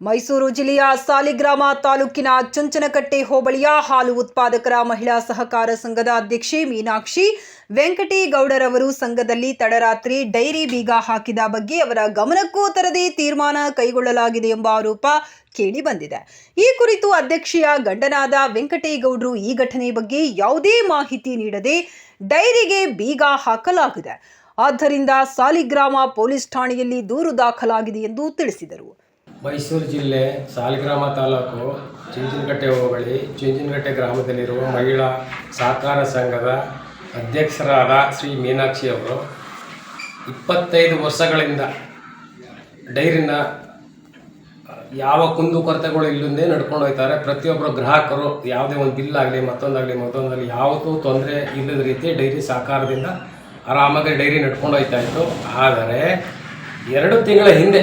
ಮೈಸೂರು ಜಿಲ್ಲೆಯ ಸಾಲಿಗ್ರಾಮ ತಾಲೂಕಿನ ಚುಂಚನಕಟ್ಟೆ ಹೋಬಳಿಯ ಹಾಲು ಉತ್ಪಾದಕರ ಮಹಿಳಾ ಸಹಕಾರ ಸಂಘದ ಅಧ್ಯಕ್ಷೆ ಮೀನಾಕ್ಷಿ, ವೆಂಕಟೇಗೌಡರವರು ಸಂಘದಲ್ಲಿ ತಡರಾತ್ರಿ ಡೈರಿ ಬೀಗ ಹಾಕಿದ ಬಗ್ಗೆ ಅವರ ಗಮನಕ್ಕೂ ತರದೆ ತೀರ್ಮಾನ ಕೈಗೊಳ್ಳಲಾಗಿದೆ ಎಂಬ ಆರೋಪ ಕೇಳಿ ಬಂದಿದೆ. ಈ ಕುರಿತು ಅಧ್ಯಕ್ಷೆಯ ಗಂಡನಾದ ವೆಂಕಟೇಗೌಡರು ಈ ಘಟನೆ ಬಗ್ಗೆ ಯಾವುದೇ ಮಾಹಿತಿ ನೀಡದೆ ಡೈರಿಗೆ ಬೀಗ ಹಾಕಲಾಗಿದೆ. ಆದ್ದರಿಂದ ಸಾಲಿಗ್ರಾಮ ಪೊಲೀಸ್ ಠಾಣೆಯಲ್ಲಿ ದೂರು ದಾಖಲಾಗಿದೆ ಎಂದು ತಿಳಿಸಿದರು. ಮೈಸೂರು ಜಿಲ್ಲೆ ಸಾಲಿಗ್ರಾಮ ತಾಲೂಕು ಚುಂಚನಕಟ್ಟೆ ಹೋಬಳಿ. ಚುಂಚನಕಟ್ಟೆ ಗ್ರಾಮದಲ್ಲಿರುವ ಮಹಿಳಾ ಸಹಕಾರ ಸಂಘದ ಅಧ್ಯಕ್ಷರಾದ ಶ್ರೀ ಮೀನಾಕ್ಷಿ ಅವರು ಇಪ್ಪತ್ತೈದು ವರ್ಷಗಳಿಂದ ಡೈರಿನ ಯಾವ ಕುಂದು ಕೊರತೆಗಳು ಇಲ್ಲದೆ ನಡ್ಕೊಂಡು ಹೋಗ್ತಾರೆ. ಪ್ರತಿಯೊಬ್ಬರು ಗ್ರಾಹಕರು ಯಾವುದೇ ಒಂದು ಬಿಲ್ ಆಗಲಿ ಮತ್ತೊಂದಾಗಲಿ ಮತ್ತೊಂದಾಗಲಿ ಯಾವುದೂ ತೊಂದರೆ ಇಲ್ಲದ ರೀತಿ ಡೈರಿ ಸಹಕಾರದಿಂದ ಆರಾಮಾಗಿ ಡೈರಿ ನಡ್ಕೊಂಡು ಹೋಗ್ತಾ ಇತ್ತು. ಆದರೆ ಎರಡು ತಿಂಗಳ ಹಿಂದೆ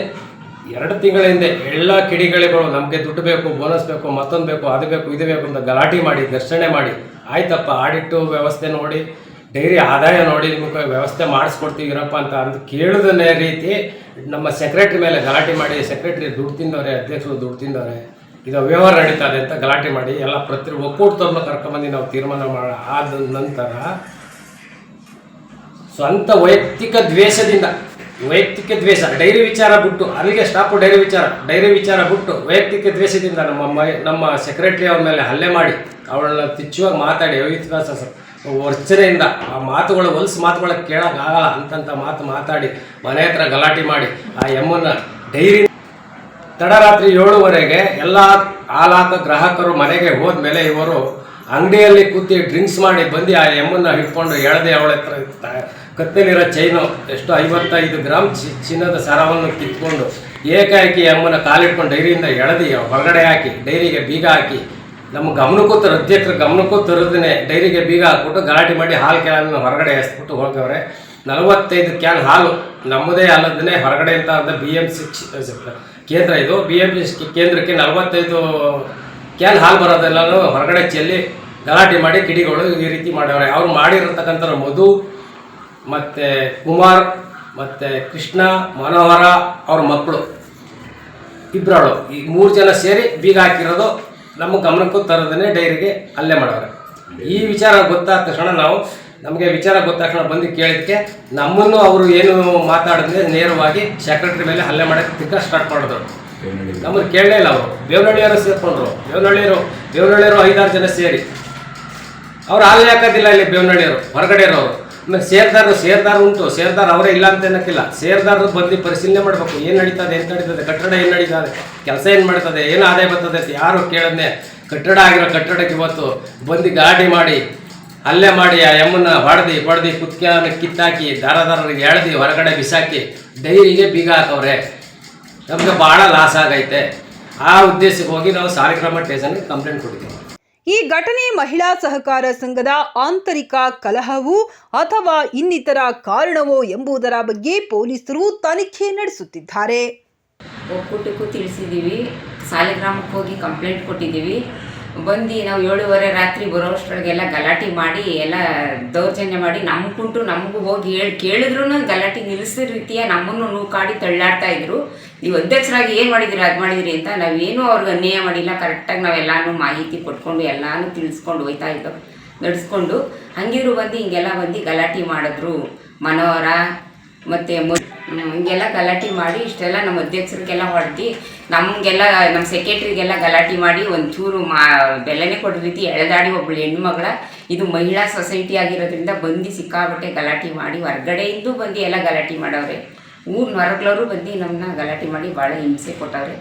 ಎರಡು ತಿಂಗಳ ಹಿಂದೆ ಎಲ್ಲ ಕಿಡಿಗಳಿಗಳು ನಮಗೆ ದುಡ್ಡು ಬೇಕು ಬೋನಸ್ ಬೇಕು, ಮತ್ತೊಂದು ಬೇಕು, ಅದು ಬೇಕು, ಇದು ಬೇಕು ಅಂತ ಗಲಾಟೆ ಮಾಡಿ, ಘರ್ಷಣೆ ಮಾಡಿ, ಆಯ್ತಪ್ಪ, ಆಡಿಟ್ಟು ವ್ಯವಸ್ಥೆ ನೋಡಿ, ಡೈರಿ ಆದಾಯ ನೋಡಿ ನಿಮಗೆ ವ್ಯವಸ್ಥೆ ಮಾಡಿಸ್ಕೊಡ್ತೀವಿ ಇರಪ್ಪ ಅಂತ ಅಂದು ಕೇಳಿದನೇ ರೀತಿ ನಮ್ಮ ಸೆಕ್ರೆಟ್ರಿ ಮೇಲೆ ಗಲಾಟೆ ಮಾಡಿ ಸೆಕ್ರೆಟ್ರಿ ದುಡ್ಡು ತಿಂದವ್ರೆ, ಅಧ್ಯಕ್ಷರು ದುಡ್ಡು ತಿಂದವ್ರೆ, ಇದು ವ್ಯವಹಾರ ನಡೀತಾ ಇದೆ ಅಂತ ಗಲಾಟೆ ಮಾಡಿ, ಎಲ್ಲ ಪ್ರತಿ ಒಕ್ಕೂಟದವ್ರನ್ನ ಕರ್ಕೊಂಬಂದು ನಾವು ತೀರ್ಮಾನ ಮಾಡ, ಆದ ನಂತರ ಸ್ವಂತ ವೈಯಕ್ತಿಕ ದ್ವೇಷದಿಂದ ವೈಯಕ್ತಿಕ ದ್ವೇಷ, ಡೈರಿ ವಿಚಾರ ಬಿಟ್ಟು, ಅಲ್ಲಿಗೆ ಸ್ಟಾಪ್ ಡೈರಿ ವಿಚಾರ ಡೈರಿ ವಿಚಾರ ಬಿಟ್ಟು ವೈಯಕ್ತಿಕ ದ್ವೇಷದಿಂದ ನಮ್ಮ ನಮ್ಮ ಸೆಕ್ರೆಟರಿ ಅವ್ರ ಮೇಲೆ ಹಲ್ಲೆ ಮಾಡಿ, ಅವಳನ್ನ ತಿಚ್ಚುವಾಗಿ ಮಾತಾಡಿ ಅವಿಶ್ವಾಸ ವರ್ಚನೆಯಿಂದ ಆ ಮಾತುಗಳು, ಹೊಲ್ಸು ಮಾತುಗಳ ಕೇಳೋಕ್ಕಾಗಲ್ಲ ಅಂತಂತ ಮಾತು ಮಾತಾಡಿ, ಮನೆ ಹತ್ರ ಗಲಾಟೆ ಮಾಡಿ, ಆ ಎಮ್ಮನ್ನ ಡೈರಿ ತಡರಾತ್ರಿ ಏಳುವರೆಗೆ ಎಲ್ಲ ಹಾಲಾಕ ಗ್ರಾಹಕರು ಮನೆಗೆ ಹೋದ್ಮೇಲೆ ಇವರು ಅಂಗಡಿಯಲ್ಲಿ ಕೂತಿ ಡ್ರಿಂಕ್ಸ್ ಮಾಡಿ ಬಂದು ಆ ಎಮ್ಮನ್ನ ಹಿಡ್ಕೊಂಡು ಎಳೆದೆ ಅವಳ ಹತ್ರ ಕತ್ತಲಿರೋ ಚೈನು ಎಷ್ಟು ಐವತ್ತೈದು ಗ್ರಾಮ್ ಚಿ- ಚಿನ್ನದ ಸರವನ್ನು ಕಿತ್ಕೊಂಡು ಏಕಾಏಕಿ ಅಮ್ಮನ ಕಾಲಿಟ್ಕೊಂಡು ಡೈರಿಯಿಂದ ಎಳೆದು ಹೊರಗಡೆ ಹಾಕಿ, ಡೈರಿಗೆ ಬೀಗ ಹಾಕಿ, ನಮ್ಮ ಗಮನಕ್ಕೂ ತರ ಅಧ್ಯಕ್ಷರ ಗಮನಕ್ಕೂ ತರೋದನ್ನೇ ಡೈರಿಗೆ ಬೀಗ ಹಾಕ್ಬಿಟ್ಟು ಗಲಾಟೆ ಮಾಡಿ ಹಾಲು ಕ್ಯಾನ್ ಹೊರಗಡೆ ಎಸ್ಬಿಟ್ಟು ಹೋಗವ್ರೆ ನಲವತ್ತೈದು ಕ್ಯಾನ್ ಹಾಲು ನಮ್ಮದೇ ಅಲ್ಲದನ್ನೇ ಹೊರಗಡೆ ಅಂತ ಅಂದ ಬಿ ಎಂ ಸಿ ಕೇಂದ್ರ ಇದು. ಬಿ ಎಂ ಸಿ ಕೇಂದ್ರಕ್ಕೆ ನಲವತ್ತೈದು ಕ್ಯಾನ್ ಹಾಲು ಬರೋದೆಲ್ಲನೂ ಹೊರಗಡೆ ಚೆಲ್ಲಿ ಗಲಾಟೆ ಮಾಡಿ ಕಿಡಿಗಳು ಈ ರೀತಿ ಮಾಡವ್ರೆ. ಅವ್ರು ಮಾಡಿರತಕ್ಕಂಥ ಮಧು ಮತ್ತು ಕುಮಾರ್ ಮತ್ತು ಕೃಷ್ಣ ಮನೋಹರ ಅವ್ರ ಮಕ್ಕಳು ಇಬ್ಬರಳು ಈ ಮೂರು ಜನ ಸೇರಿ ಬೀಗ ಹಾಕಿರೋದು ನಮ್ಮ ಗಮನಕ್ಕೂ ತರೋದನ್ನೇ ಡೈರಿಗೆ ಹಲ್ಲೆ ಮಾಡೋರು. ಈ ವಿಚಾರ ಗೊತ್ತಾದ ತಕ್ಷಣ ನಾವು ನಮಗೆ ವಿಚಾರ ಗೊತ್ತಾದ ತಕ್ಷಣ ಬಂದು ಕೇಳಿದ್ದಕ್ಕೆ ನಮ್ಮನ್ನು ಅವರು ಏನು ಮಾತಾಡಿದ್ರೆ ನೇರವಾಗಿ ಸೆಕ್ರೆಟರಿ ಮೇಲೆ ಹಲ್ಲೆ ಮಾಡೋಕ್ಕೆ ತಿಕ್ಕ ಸ್ಟಾರ್ಟ್ ಮಾಡಿದ್ರು. ನಮ್ಮನ್ನು ಕೇಳಲೇ ಇಲ್ಲ ಅವರು. ದೇವನಹಳ್ಳಿಯವರು ಸೇರಿಕೊಂಡ್ರು. ದೇವನಹಳ್ಳಿಯರು ಬೇವನಹಳ್ಳಿಯವರು ಐದಾರು ಜನ ಸೇರಿ. ಅವ್ರು ಹಾಲು ಹಾಕೋದಿಲ್ಲ ಇಲ್ಲಿ ಬೇವನಹಳ್ಳಿಯವರು ಹೊರಗಡೆ ಇರೋರು ಆಮೇಲೆ ಸೇರ್ದಾರರು ಸೇರ್ದಾರ ಉಂಟು. ಸೇರ್ದಾರ ಅವರೇ ಇಲ್ಲ ಅಂತ ಏನಕ್ಕಿಲ್ಲ ಸೇರ್ದಾರರು ಬಂದು ಪರಿಶೀಲನೆ ಮಾಡಬೇಕು. ಏನು ನಡೀತದೆ ಏನು ನಡೀತದೆ, ಕಟ್ಟಡ ಏನು ನಡೀತದೆ, ಕೆಲಸ ಏನು ಮಾಡ್ತದೆ, ಏನು ಆದಾಯ ಬರ್ತದೆ ಅಂತ ಯಾರು ಕೇಳದ್ನೆ? ಕಟ್ಟಡ ಆಗಿರೋ ಕಟ್ಟಡಕ್ಕೆ ಇವತ್ತು ಬಂದು ಗಾಡಿ ಮಾಡಿ ಅಲ್ಲೇ ಮಾಡಿ, ಆ ಎಮ್ಮನ್ನ ಹೊಡೆದು ಹೊಡೆದು ಕುತ್ಕೆಯನ್ನು ಕಿತ್ತಾಕಿ ದಾರದಾರರಿಗೆ ಎಳ್ದಿ, ಹೊರಗಡೆ ಬಿಸಾಕಿ, ಡೈರಿಗೆ ಬೀಗ ಹಾಕವ್ರೆ. ನಮಗೆ ಭಾಳ ಲಾಸ್ ಆಗೈತೆ. ಆ ಉದ್ದೇಶಕ್ಕೆ ಹೋಗಿ ನಾವು ಸಾರಿಕ್ರಮ ಸ್ಟೇಷನ್ಗೆ ಕಂಪ್ಲೇಂಟ್ ಕೊಟ್ಟಿದ್ದೀವಿ. ಈ ಘಟನೆ ಮಹಿಳಾ ಸಹಕಾರ ಸಂಘದ ಆಂತರಿಕ ಕಲಹವು ಅಥವಾ ಇನ್ನಿತರ ಕಾರಣವೋ ಎಂಬುದರ ಬಗ್ಗೆ ಪೊಲೀಸರು ತನಿಖೆ ನಡೆಸುತ್ತಿದ್ದಾರೆ. ಒಕ್ಕೂಟಕ್ಕೂ ತಿಳಿಸಿದ್ದೀವಿ. ಸಾಲಿಗ್ರಾಮಕ್ಕೆ ಹೋಗಿ ಕಂಪ್ಲೇಂಟ್ ಕೊಟ್ಟಿದ್ದೀವಿ. ಬಂದು ನಾವು ಏಳುವರೆ ರಾತ್ರಿ ಬರೋಷ್ಟರೊಳಗೆಲ್ಲ ಗಲಾಟೆ ಮಾಡಿ, ಎಲ್ಲ ದೌರ್ಜನ್ಯ ಮಾಡಿ ನಮ್ಮ ಕುಂಟು ನಮಗೂ ಹೋಗಿ ಹೇಳಿ ಕೇಳಿದ್ರು ಗಲಾಟೆ ನಿಲ್ಲಿಸಿದ ರೀತಿಯ ನಮ್ಮನ್ನು ನೂಕಾಡಿ ತಳ್ಳಾಡ್ತಾ ಇದ್ರು. ನೀವು ಅಧ್ಯಕ್ಷರಾಗಿ ಏನು ಮಾಡಿದಿರಿ, ಅದು ಮಾಡಿದಿರಿ ಅಂತ ನಾವೇನೂ ಅವ್ರಿಗೆ ಅನ್ಯಾಯ ಮಾಡಿಲ್ಲ. ಕರೆಕ್ಟಾಗಿ ನಾವೆಲ್ಲಾನು ಮಾಹಿತಿ ಕೊಟ್ಕೊಂಡು, ಎಲ್ಲಾನು ತಿಳಿಸ್ಕೊಂಡು ಹೋಯ್ತಾ ಇದ್ದೋ ನಡೆಸ್ಕೊಂಡು ಹಂಗಿದ್ರು ಬಂದು ಹಿಂಗೆಲ್ಲ ಬಂದು ಗಲಾಟೆ ಮಾಡಿದ್ರು. ಮನೋಹರ ಮತ್ತು ಹಿಂಗೆಲ್ಲ ಗಲಾಟೆ ಮಾಡಿ ಇಷ್ಟೆಲ್ಲ ನಮ್ಮ ಅಧ್ಯಕ್ಷರಿಗೆಲ್ಲ ಹೊಡೆದು ನಮಗೆಲ್ಲ, ನಮ್ಮ ಸೆಕ್ರೆಟ್ರಿಗೆಲ್ಲ ಗಲಾಟೆ ಮಾಡಿ ಒಂಚೂರು ಮಾ ಬೆಲೆನೇ ರೀತಿ ಎಳೆದಾಡಿ ಒಬ್ಬಳು ಹೆಣ್ಮಗಳ, ಇದು ಮಹಿಳಾ ಸೊಸೈಟಿ ಆಗಿರೋದ್ರಿಂದ ಬಂದು ಸಿಕ್ಕಾಬಟ್ಟೆ ಗಲಾಟೆ ಮಾಡಿ, ಹೊರ್ಗಡೆಯಿಂದ ಬಂದು ಎಲ್ಲ ಗಲಾಟೆ ಮಾಡವ್ರೆ. ಊರು ಹೊರಗ್ಲವರು ಬಂದು ನಮ್ಮನ್ನ ಗಲಾಟೆ ಮಾಡಿ ಭಾಳ ಹಿಂಸೆ ಕೊಟ್ಟವ್ರೆ.